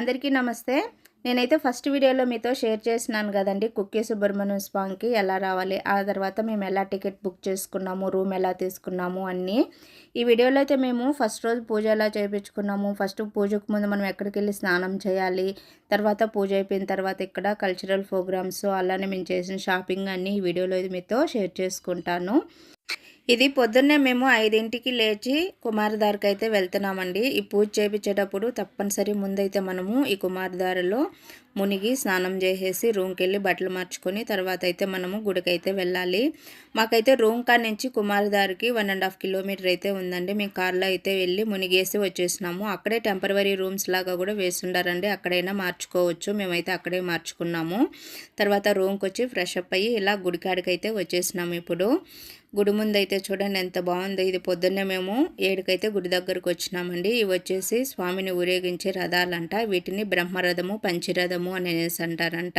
అందరికీ నమస్తే. నేనైతే ఫస్ట్ వీడియోలో మీతో షేర్ చేసినాను కదండి కుక్కే సుబ్రహ్మణ్యం స్వామికి ఎలా రావాలి ఆ తర్వాత మేము ఎలా టికెట్ బుక్ చేసుకున్నాము రూమ్ ఎలా తీసుకున్నాము అన్నీ. ఈ వీడియోలో అయితే మేము ఫస్ట్ రోజు పూజ ఎలా చేయించుకున్నాము ఫస్ట్ పూజకు ముందు మనం ఎక్కడికి వెళ్ళి స్నానం చేయాలి తర్వాత పూజ అయిపోయిన తర్వాత ఇక్కడ కల్చరల్ ప్రోగ్రామ్స్ అలానే మేము చేసిన షాపింగ్ అన్నీ ఈ వీడియోలో మీతో షేర్ చేసుకుంటాను. ఇది పొద్దున్నే మేము ఐదింటికి లేచి కుమారధారకు అయితే వెళ్తున్నామండి. ఈ పూజ చేపించేటప్పుడు తప్పనిసరి ముందైతే మనము ఈ కుమారధారలో మునిగి స్నానం చేసేసి రూమ్కి వెళ్ళి బట్టలు మార్చుకొని తర్వాత అయితే మనము గుడికైతే వెళ్ళాలి. మాకైతే రూమ్ కాడ నుంచి కుమారదారికి వన్ అండ్ హాఫ్ కిలోమీటర్ అయితే ఉందండి. మేము కార్లో అయితే వెళ్ళి మునిగేసి వచ్చేసినాము. అక్కడే టెంపరీ రూమ్స్ లాగా కూడా వేసుండారండి. అక్కడైనా మార్చుకోవచ్చు. మేమైతే అక్కడే మార్చుకున్నాము. తర్వాత రూమ్కి వచ్చి ఫ్రెష్ అప్ అయ్యి ఇలా గుడికాడికైతే వచ్చేసినాము ఇప్పుడు. గుడి ముందు అయితే చూడండి ఎంత బాగుందో. ఇది పొద్దున్నే మేము ఏడుకైతే గుడి దగ్గరకు వచ్చినామండి. ఇవి వచ్చేసి స్వామిని ఊరేగించే రథాలంట. వీటిని బ్రహ్మరథము పంచరథము అనేసి అంటారంట.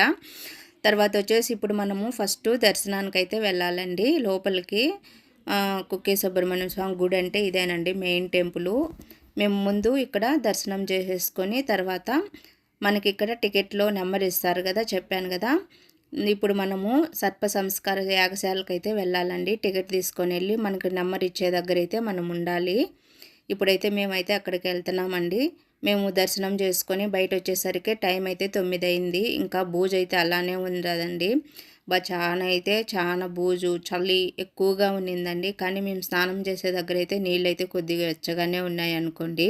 తర్వాత వచ్చేసి ఇప్పుడు మనము ఫస్ట్ దర్శనానికి అయితే వెళ్ళాలండి. లోపలికి కుక్కే సుబ్రహ్మణ్యం స్వామి గుడి అంటే ఇదేనండి మెయిన్ టెంపుల్. మేము ముందు ఇక్కడ దర్శనం చేసేసుకొని తర్వాత మనకి ఇక్కడ టికెట్లో నెంబర్ ఇస్తారు కదా చెప్పాను కదా. ఇప్పుడు మనము సర్ప సంస్కార యాగశాలకు అయితే వెళ్ళాలండి. టికెట్ తీసుకొని వెళ్ళి మనకి నెంబర్ ఇచ్చే దగ్గర అయితే మనం ఉండాలి. ఇప్పుడైతే మేమైతే అక్కడికి వెళ్తున్నామండి. మేము దర్శనం చేసుకొని బయట వచ్చేసరికి టైం అయితే తొమ్మిది అయింది ఇంకా బూజు అయితే అలానే ఉండదండి బా చాలా అయితే చాలా బూజు చలి ఎక్కువగా ఉన్నిందండి. కానీ మేము స్నానం చేసే దగ్గర అయితే నీళ్ళు అయితే కొద్దిగా వెచ్చగానే ఉన్నాయి అనుకోండి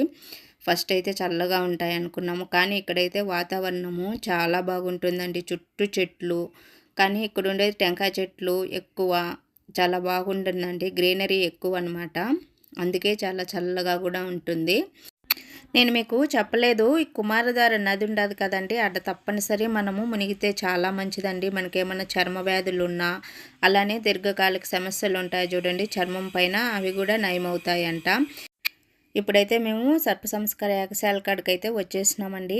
ఫస్ట్ అయితే చల్లగా ఉంటాయి అనుకున్నాము కానీ ఇక్కడైతే వాతావరణము చాలా బాగుంటుందండి. చుట్టూ చెట్లు కానీ ఇక్కడ ఉండేది టెంకాయ చెట్లు ఎక్కువ చాలా బాగుంటుందండి. గ్రీనరీ ఎక్కువ అనమాట అందుకే చాలా చల్లగా కూడా ఉంటుంది. నేను మీకు చెప్పలేదు ఈ కుమారధార నది ఉండదు కదండి. అట తప్పనిసరి మనము మునిగితే చాలా మంచిదండి. మనకేమన్నా చర్మ వ్యాధులు ఉన్నా అలానే దీర్ఘకాలిక సమస్యలు ఉంటాయి చూడండి చర్మం పైన అవి కూడా నయమవుతాయంట. ఇప్పుడైతే మేము సర్ప సంస్కార యాగశాల కాడికి అయితే వచ్చేసినామండి.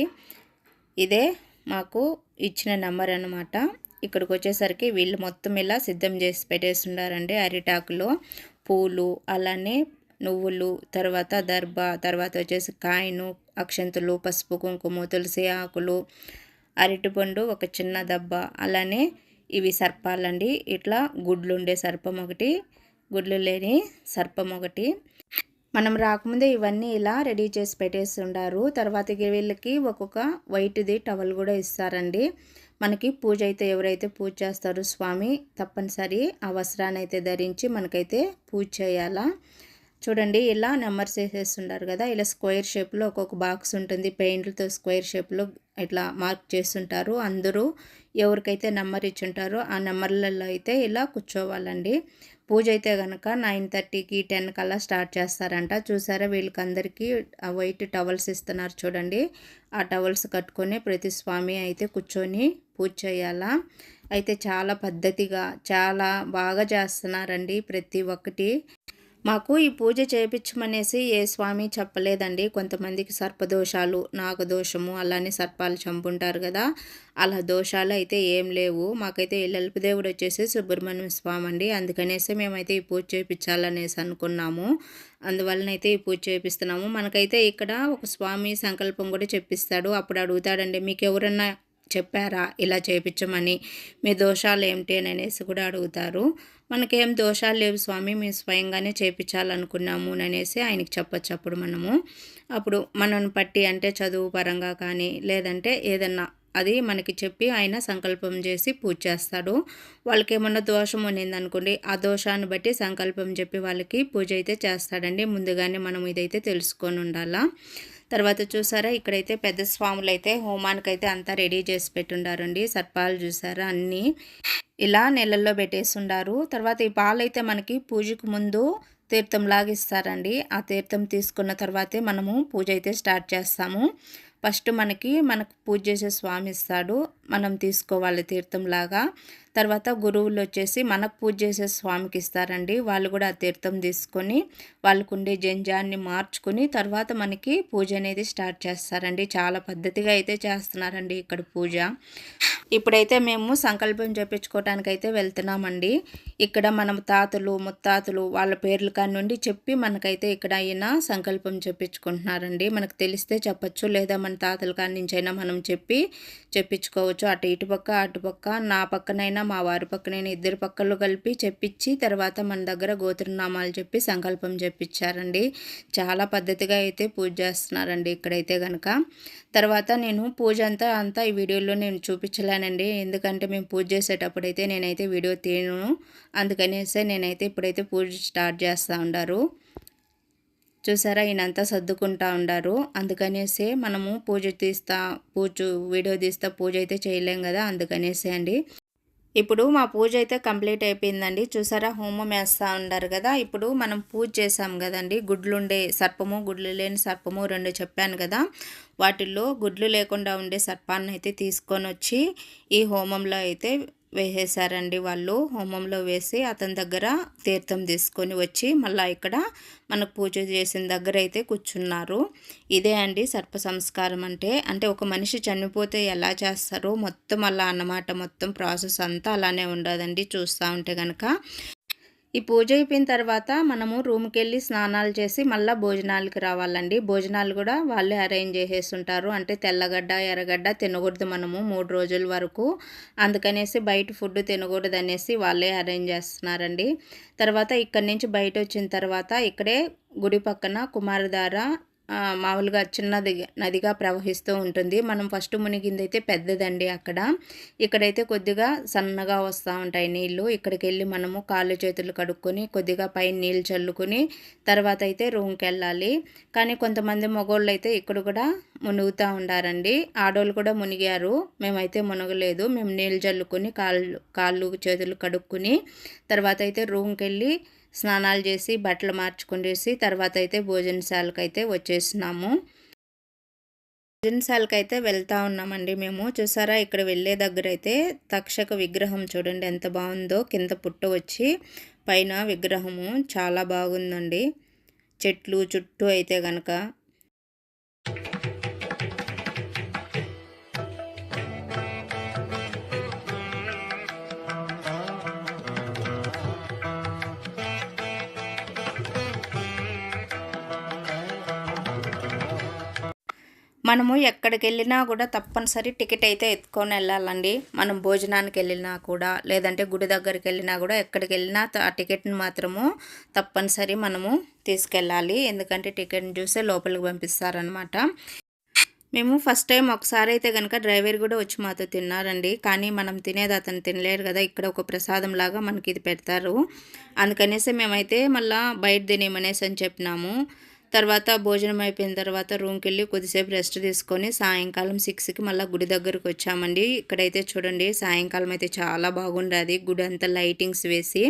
ఇదే మాకు ఇచ్చిన నెంబర్ అనమాట ఇక్కడికి వచ్చేసరికి వీళ్ళు మొత్తం ఇలా సిద్ధం చేసి పెట్టేసి ఉండారండి అరిటాకులో. పూలు అలానే నువ్వులు తర్వాత దర్భ తర్వాత వచ్చేసి కాయను అక్షంతులు పసుపు కుంకుమ తులసి ఆకులు అరటిపండు ఒక చిన్న దెబ్బ. అలానే ఇవి సర్పాలండి. ఇట్లా గుడ్లు ఉండే సర్పం ఒకటి గుడ్లు లేని సర్పం ఒకటి. మనం రాకముందే ఇవన్నీ ఇలా రెడీ చేసి పెట్టేసి ఉండారు. తర్వాత వీళ్ళకి ఒక్కొక్క వైట్ది టవల్ కూడా ఇస్తారండి. మనకి పూజ అయితే ఎవరైతే పూజ చేస్తారో స్వామి తప్పనిసరి ఆ వస్త్రాన్ని అయితే ధరించి మనకైతే పూజ చేయాలా. చూడండి ఇలా నెంబర్స్ వేసేస్తుంటారు కదా ఇలా స్క్వేర్ షేప్లో ఒక్కొక్క బాక్స్ ఉంటుంది పెయింట్లతో స్క్వేర్ షేప్లో ఇట్లా మార్క్ చేస్తుంటారు. అందరూ ఎవరికైతే నెంబర్ ఇచ్చుంటారో ఆ నెంబర్లలో అయితే ఇలా కూర్చోవాలండి. పూజ అయితే కనుక నైన్ థర్టీకి టెన్ కల్లా స్టార్ట్ చేస్తారంట. చూసారా వీళ్ళకందరికీ ఆ వైట్ టవల్స్ ఇస్తున్నారు చూడండి. ఆ టవల్స్ కట్టుకొని ప్రతి స్వామి అయితే కూర్చొని పూజ చేయాలా? అయితే చాలా పద్ధతిగా చాలా బాగా చేస్తున్నారండి ప్రతి ఒక్కటి. మాకు ఈ పూజ చేయించమనేసి ఏ స్వామి చెప్పలేదండి. కొంతమందికి సర్పదోషాలు నాగదోషము అలానే సర్పాలు చంపుంటారు కదా. అలా దోషాలు అయితే ఏం లేవు. మాకైతే దేవుడు వచ్చేసి సుబ్రహ్మణ్యం స్వామి అండి. అందుకనేసి మేమైతే ఈ పూజ చేయించాలనేసి అనుకున్నాము. అందువలనైతే ఈ పూజ చేపిస్తున్నాము. మనకైతే ఇక్కడ ఒక స్వామి సంకల్పం కూడా చెప్పిస్తాడు. అప్పుడు అడుగుతాడండి మీకు ఎవరన్నా చెప్పారా ఇలా చేయించమని మీ దోషాలు ఏమిటి? అని అనేసి కూడా అడుగుతారు. మనకేం దోషాలు లేవు స్వామి మేము స్వయంగానే చేయించాలనుకున్నాము అనేసి ఆయనకి చెప్పచ్చు అప్పుడు మనము. అప్పుడు మనం పట్టి అంటే చదువు పరంగా కానీ లేదంటే ఏదన్నా అది మనకి చెప్పి ఆయన సంకల్పం చేసి పూజ చేస్తాడు. వాళ్ళకి ఏమన్నా దోషం ఉన్నింది అనుకోండి ఆ దోషాన్ని బట్టి సంకల్పం చెప్పి వాళ్ళకి పూజ అయితే చేస్తాడండి. ముందుగానే మనం ఇదైతే తెలుసుకొని ఉండాలా. తర్వాత చూసారా ఇక్కడైతే పెద్ద స్వాములు అయితే హోమానికైతే అంతా రెడీ చేసి పెట్టుండారండి. సర్పాలు చూసారా అన్నీ ఇలా నెలల్లో పెట్టేస్తుండారు. తర్వాత ఈ పాలు అయితే మనకి పూజకు ముందు తీర్థం లాగిస్తారండి. ఆ తీర్థం తీసుకున్న తర్వాతే మనము పూజ అయితే స్టార్ట్ చేస్తాము. ఫస్ట్ మనకి మనకు పూజ చేసే స్వామి ఇస్తాడు. మనం తీసుకోవాలి తీర్థంలాగా. తర్వాత గురువులు వచ్చేసి మనకు పూజ చేసే స్వామికి ఇస్తారండి. వాళ్ళు కూడా ఆ తీర్థం తీసుకొని వాళ్ళకు ఉండే జంజాన్ని మార్చుకుని తర్వాత మనకి పూజ అనేది స్టార్ట్ చేస్తారండి. చాలా పద్ధతిగా అయితే చేస్తున్నారండి ఇక్కడ పూజ. ఇప్పుడైతే మేము సంకల్పం చెప్పించుకోవటానికైతే అయితే వెళ్తున్నామండి. ఇక్కడ మనం తాతలు ముత్తాతలు వాళ్ళ పేర్లు కాని నుండి చెప్పి మనకైతే ఇక్కడ అయినా సంకల్పం చెప్పించుకుంటున్నారండి మనకు తెలిస్తే చెప్పచ్చు లేదా మన తాతల కాడి నుంచైనా మనం చెప్పి చెప్పించుకోవచ్చు అటు ఇటు పక్క అటుపక్క నా పక్కనైనా మా వారి పక్కనైనా ఇద్దరు పక్కలు కలిపి చెప్పించి తర్వాత మన దగ్గర గోత్రనామాలు చెప్పి సంకల్పం చెప్పించారండి. చాలా పద్ధతిగా అయితే పూజ చేస్తున్నారండి ఇక్కడైతే కనుక తర్వాత నేను పూజ అంతా అంతా ఈ వీడియోలో నేను చూపించలేనండి. ఎందుకంటే మేము పూజ చేసేటప్పుడైతే నేనైతే వీడియో తీను అందుకనేసే నేనైతే ఇప్పుడైతే పూజ స్టార్ట్ చేస్తూ ఉండారు. చూసారా ఈయనంతా సర్దుకుంటా ఉండారు. అందుకనేసే మనము పూజ తీస్తా పూజ వీడియో తీస్తా పూజ అయితే చేయలేం కదా అందుకనేసే అండి. ఇప్పుడు మా పూజ అయితే కంప్లీట్ అయిపోయిందండి. చూసారా హోమం వేస్తూ ఉండారు కదా. ఇప్పుడు మనం పూజ చేసాం కదండి. గుడ్లు ఉండే సర్పము గుడ్లు లేని సర్పము రెండు చెప్పాను కదా. వాటిల్లో గుడ్లు లేకుండా ఉండే సర్పాన్ని అయితే తీసుకొని వచ్చి ఈ హోమంలో అయితే వేసేసారండి వాళ్ళు. హోమంలో వేసి అతని దగ్గర తీర్థం తీసుకొని వచ్చి మళ్ళీ ఇక్కడ మనకు పూజ చేసిన దగ్గర అయితే కూర్చున్నారు. ఇదే అండి సర్ప సంస్కారం అంటే. అంటే ఒక మనిషి చనిపోతే ఎలా చేస్తారో మొత్తం అలా అన్నమాట. మొత్తం ప్రాసెస్ అంతా అలానే ఉండదండి. చూస్తూ ఉంటే కనుక ఈ పూజ అయిపోయిన తర్వాత మనము రూమ్కి వెళ్ళి స్నానాలు చేసి మళ్ళీ భోజనాలకి రావాలండి. భోజనాలు కూడా వాళ్ళే అరేంజ్ చేసేస్తుంటారు. అంటే తెల్లగడ్డ ఎర్రగడ్డ తినకూడదు మనము మూడు రోజుల వరకు. అందుకనేసి బయట ఫుడ్ తినకూడదు అనేసి వాళ్ళే అరేంజ్ చేస్తున్నారండి. తర్వాత ఇక్కడి నుంచి బయట వచ్చిన తర్వాత ఇక్కడే గుడి పక్కన కుమారధార మామూలుగా చిన్నది నదిగా ప్రవహిస్తూ ఉంటుంది. మనం ఫస్ట్ మునిగింది అయితే పెద్దదండి అక్కడ. ఇక్కడైతే కొద్దిగా సన్నగా వస్తూ ఉంటాయి నీళ్ళు. ఇక్కడికి వెళ్ళి మనము కాళ్ళు చేతులు కడుక్కొని కొద్దిగా పైన నీళ్ళు చల్లుకొని తర్వాత అయితే రూమ్కి వెళ్ళాలి కానీ కొంతమంది మగోళ్ళు అయితే ఇక్కడ కూడా మునుగుతూ ఉండారండి. ఆడోళ్ళు కూడా మునిగారు. మేమైతే మునగలేదు. మేము నీళ్ళు చల్లుకొని కాళ్ళు కాళ్ళు చేతులు కడుక్కొని తర్వాత అయితే రూమ్కి వెళ్ళి స్నానాలు చేసి బట్టలు మార్చుకునేసి తర్వాత అయితే భోజనశాలకు అయితే వచ్చేసినాము. భోజనశాలకు అయితే వెళ్తూ ఉన్నామండి మేము. చూసారా ఇక్కడ వెళ్ళే దగ్గర అయితే తక్షక విగ్రహం చూడండి ఎంత బాగుందో. కింద పుట్ట వచ్చి పైన విగ్రహము. చాలా బాగుందండి. చెట్లు చుట్టూ అయితే కనుక మనము ఎక్కడికి వెళ్ళినా కూడా తప్పనిసరి టికెట్ అయితే ఎత్తుకొని వెళ్ళాలండి. మనం భోజనానికి వెళ్ళినా కూడా లేదంటే గుడి దగ్గరికి వెళ్ళినా కూడా ఎక్కడికి వెళ్ళినా ఆ టికెట్ని మాత్రము తప్పనిసరి మనము తీసుకెళ్ళాలి. ఎందుకంటే టికెట్ని చూసే లోపలికి పంపిస్తారనమాట మేము ఫస్ట్ టైం ఒకసారి అయితే కనుక డ్రైవర్ కూడా వచ్చి మాతో తిన్నారండి. కానీ మనం తినేది అతను తినలేరు కదా ఇక్కడ ఒక ప్రసాదం లాగా మనకి ఇది పెడతారు. అందుకనేసి మేమైతే మళ్ళీ బయట తినేమనేసి అని చెప్పినాము. తర్వాత భోజనం అయిపోయిన తర్వాత రూమ్కి వెళ్ళి కొద్దిసేపు రెస్ట్ తీసుకొని సాయంకాలం సిక్స్కి మళ్ళీ గుడి దగ్గరకు వచ్చామండి. ఇక్కడైతే చూడండి సాయంకాలం అయితే చాలా బాగుండదు. గుడి అంతా లైటింగ్స్ వేసి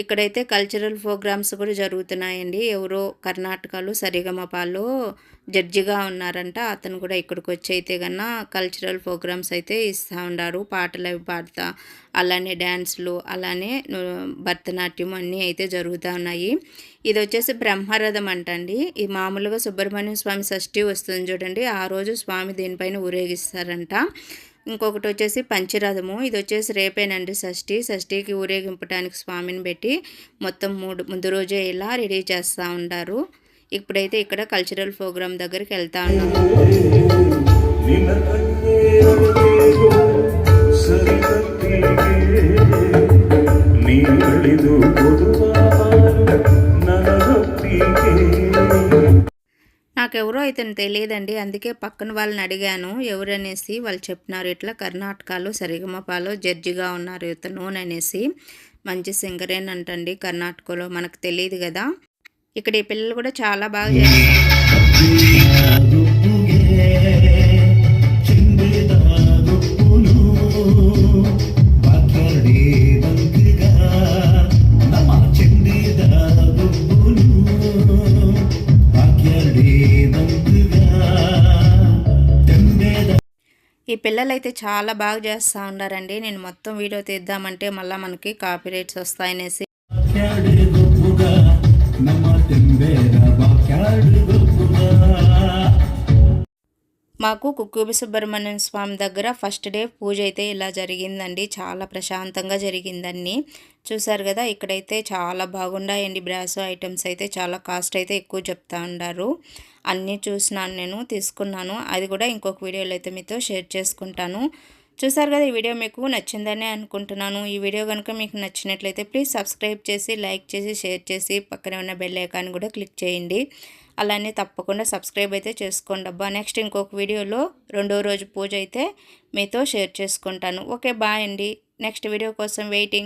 ఇక్కడైతే కల్చరల్ ప్రోగ్రామ్స్ కూడా జరుగుతున్నాయండి. ఎవరో కర్ణాటకలో సరిగమపాలో జడ్జిగా ఉన్నారంట. అతను కూడా ఇక్కడికి వచ్చి అయితే కన్నా కల్చరల్ ప్రోగ్రామ్స్ అయితే ఇస్తూ ఉన్నారు పాటలు అవి పాడతా అలానే డ్యాన్స్లు అలానే భరతనాట్యం అన్నీ అయితే జరుగుతూ ఉన్నాయి. ఇది వచ్చేసి బ్రహ్మరథం అంటండి. ఈ మామూలుగా సుబ్రహ్మణ్య స్వామి షష్ఠి వస్తుంది చూడండి. ఆ రోజు స్వామి దీనిపైన ఊరేగిస్తారంట. ఇంకొకటి వచ్చేసి పంచరథము. ఇది వచ్చేసి రేపేనండి షష్ఠి. షష్ఠికి ఊరేగింపడానికి స్వామిని పెట్టి మొత్తం మూడు ముందు రోజే ఇలా రెడీ చేస్తూ ఉంటారు ఇప్పుడైతే ఇక్కడ కల్చరల్ ప్రోగ్రామ్ దగ్గరికి వెళ్తా ఉన్నాము నాకెవరో ఇతను తెలియదండి. అందుకే పక్కన వాళ్ళని అడిగాను. ఎవరనేసి వాళ్ళు చెప్పినారు. ఇట్లా కర్ణాటకలో సరిగమపాలో జడ్జిగా ఉన్నారు ఇతను అనేసి. మంచి సింగరేనంటండి కర్ణాటకలో మనకు తెలియదు కదా. ఇక్కడ ఈ పిల్లలు కూడా చాలా బాగా చేస్తారు ఈ పిల్లలైతే చాలా బాగా చేస్తూ ఉన్నారండి. నేను మొత్తం వీడియో తీద్దామంటే మళ్ళీ మనకి కాపీ రేట్స్ వస్తాయనేసి మాకు కుక్కుబి సుబ్రహ్మణ్యం స్వామి దగ్గర ఫస్ట్ డే పూజ అయితే ఇలా జరిగిందండి. చాలా ప్రశాంతంగా జరిగిందండి చూసారు కదా ఇక్కడైతే చాలా బాగున్నాయండి. బ్రాసో ఐటమ్స్ అయితే చాలా కాస్ట్ అయితే ఎక్కువ చెప్తా ఉన్నారు అన్నీ చూసినాను నేను తీసుకున్నాను. అది కూడా ఇంకొక వీడియోలో అయితే మీతో షేర్ చేసుకుంటాను. చూసారు కదా ఈ వీడియో మీకు నచ్చిందనే అనుకుంటున్నాను. ఈ వీడియో కనుక మీకు నచ్చినట్లయితే ప్లీజ్ సబ్స్క్రైబ్ చేసి లైక్ చేసి షేర్ చేసి పక్కనే ఉన్న బెల్ ఐకాన్ కూడా క్లిక్ చేయండి. అలానే తప్పకుండా సబ్స్క్రైబ్ అయితే చేసుకోండి. అబ్బా నెక్స్ట్ ఇంకొక వీడియోలో రెండో రోజు పూజ అయితే మీతో షేర్ చేసుకుంటాను. ఓకే బాయ్ అండి. నెక్స్ట్ వీడియో కోసం వెయిటింగ్.